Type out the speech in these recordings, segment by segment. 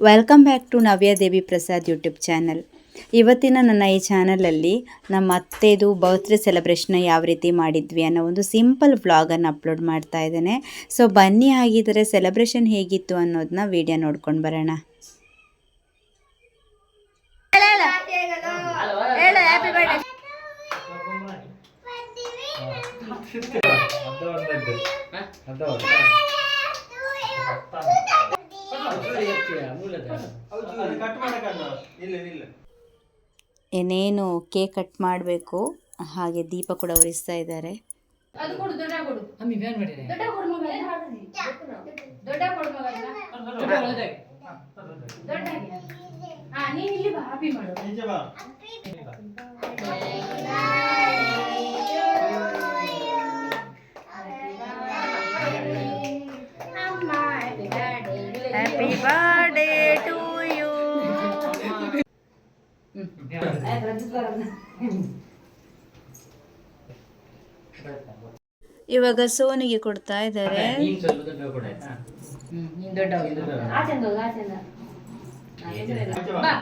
Welcome back to Navya Devi Prasad YouTube channel ಇವತ್ತಿನ ನನ್ನ ಈ ಚಾನಲಲ್ಲಿ ನಮ್ಮ ಅತ್ತೆದು ಬರ್ತ್ಡೇ ಸೆಲೆಬ್ರೇಷನ್ನ ಯಾವ ರೀತಿ ಮಾಡಿದ್ವಿ ಅನ್ನೋ ಒಂದು ಸಿಂಪಲ್ ವ್ಲಾಗನ್ನು ಅಪ್ಲೋಡ್ ಮಾಡ್ತಾ ಇದ್ದೇನೆ ಸೊ ಬನ್ನಿ ಆಗಿದ್ದರೆ ಸೆಲೆಬ್ರೇಷನ್ ಹೇಗಿತ್ತು ಅನ್ನೋದನ್ನ ವಿಡಿಯೋ ನೋಡ್ಕೊಂಡು ಬರೋಣ ಏನೇನು ಕೇಕ್ ಕಟ್ ಮಾಡಬೇಕು ಹಾಗೆ ದೀಪ ಕೂಡ ಒರಿಸ್ತಾ ಇದ್ದಾರೆ. ಅದು ಕೊಡು ದೊಡ್ಡ ಹ್ಯಾಪಿ ಬರ್ಡೇ ಟು ಯು ಇವಾಗ ಸೋನಿಗೆ ಕೊಡ್ತಾ ಇದ್ದಾರೆ. ಆಯ್ತಾ ನೀನ್ ದೊಡ್ಡ ಆಚೆಂದ ಹೋಗು ಆಚೆಂದ ಬಾ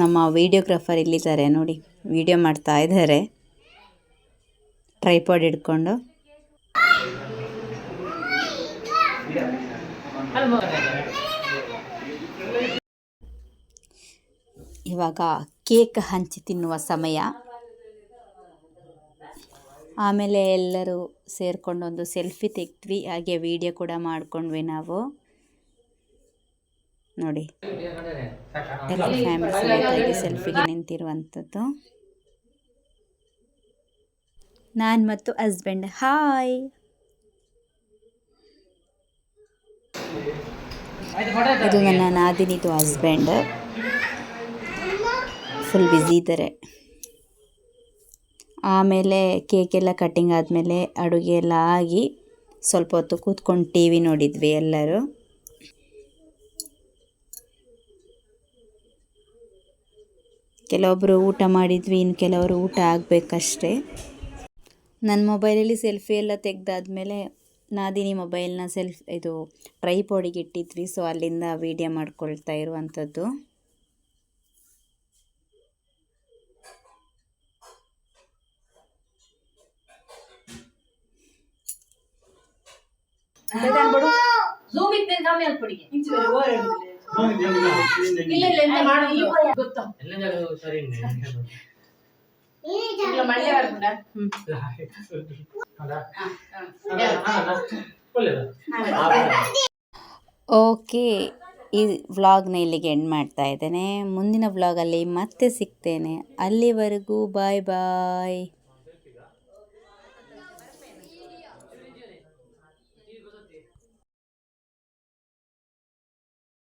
ನಮ್ಮ ವೀಡಿಯೋಗ್ರಾಫರ್ ಇಲ್ಲಿದ್ದಾರೆ, ನೋಡಿ. ವಿಡಿಯೋ ಮಾಡ್ತಾ ಇದ್ದಾರೆ. ಟ್ರೈಪಾಡ್ ಹಿಡ್ಕೊಂಡು. ಇವಾಗ ಕೇಕ್ ಹಂಚಿ ತಿನ್ನುವ ಸಮಯ. ಆಮೇಲೆ ಎಲ್ಲರೂ ಸೇರಿಕೊಂಡು ಒಂದು ಸೆಲ್ಫಿ ತೆಗ್ದ್ವಿ, ಹಾಗೆ ವಿಡಿಯೋ ಕೂಡ ಮಾಡ್ಕೊಂಡ್ವಿ ನಾವು. ನೋಡಿ. ಎಲ್ಲ ಫ್ಯಾಮಿಲಿ ಸಮೇತಾಗಿ ಸೆಲ್ಫಿಗೆ ನಿಂತಿರುವಂಥದ್ದು. ನಾನು ಮತ್ತು ಹಸ್ಬೆಂಡ್ ಹಾಯ್ ಇದು ನನ್ನ ನಾದಿನಿದು ಹಸ್ಬೆಂಡ್ ಫುಲ್ ಬ್ಯುಸಿ ಇದ್ದಾರೆ. ಆಮೇಲೆ ಕೇಕ್ ಎಲ್ಲ ಕಟ್ಟಿಂಗ್ ಆದಮೇಲೆ ಅಡುಗೆ ಎಲ್ಲ ಆಗಿ ಸ್ವಲ್ಪ ಹೊತ್ತು ಕೂತ್ಕೊಂಡು ಟಿ ವಿ ನೋಡಿದ್ವಿ ಎಲ್ಲರೂ. ಕೆಲವೊಬ್ಬರು ಊಟ ಮಾಡಿದ್ವಿ ಇನ್ನು ಕೆಲವರು ಊಟ ಆಗಬೇಕಷ್ಟೇ. ನನ್ನ ಮೊಬೈಲಲ್ಲಿ ಸೆಲ್ಫಿ ಎಲ್ಲ ತೆಗ್ದಾದ್ಮೇಲೆ ನಾದಿನಿ ಮೊಬೈಲ್ನ ಸೆಲ್ಫ್ ಇದು ಟ್ರೈಪೋಡಿಗೆ ಇಟ್ಟಿದ್ವಿ ಸೊ ಅಲ್ಲಿಂದ ವೀಡಿಯೋ ಮಾಡ್ಕೊಳ್ತಾ ಇರುವಂಥದ್ದು. ಝೂಮ್ ಇತ್ತು ಕಮ್ಮಿ ಅಲ್ಪಡಿಗೆ ಇಲ್ಲ ಇಲ್ಲ ಎಂತ ಮಾಡೋದು? ಗೊತ್ತಾ. ಎಲ್ಲ ಜಾಗ ಸರಿ ಇಲ್ಲ ಮಳ್ಳೆ ಬರ್ಬೇಡ ಒಳ್ಳೆಯದು ಓಕೆ ಈ ವ್ಲಾಗ್ನ ಇಲ್ಲಿಗೆ ಎಂಡ್ ಮಾಡ್ತಾ ಇದ್ದೇನೆ. ಮುಂದಿನ ವ್ಲಾಗಲ್ಲಿ ಮತ್ತೆ ಸಿಗ್ತೇನೆ. ಅಲ್ಲಿವರೆಗೂ ಬಾಯ್ ಬಾಯ್.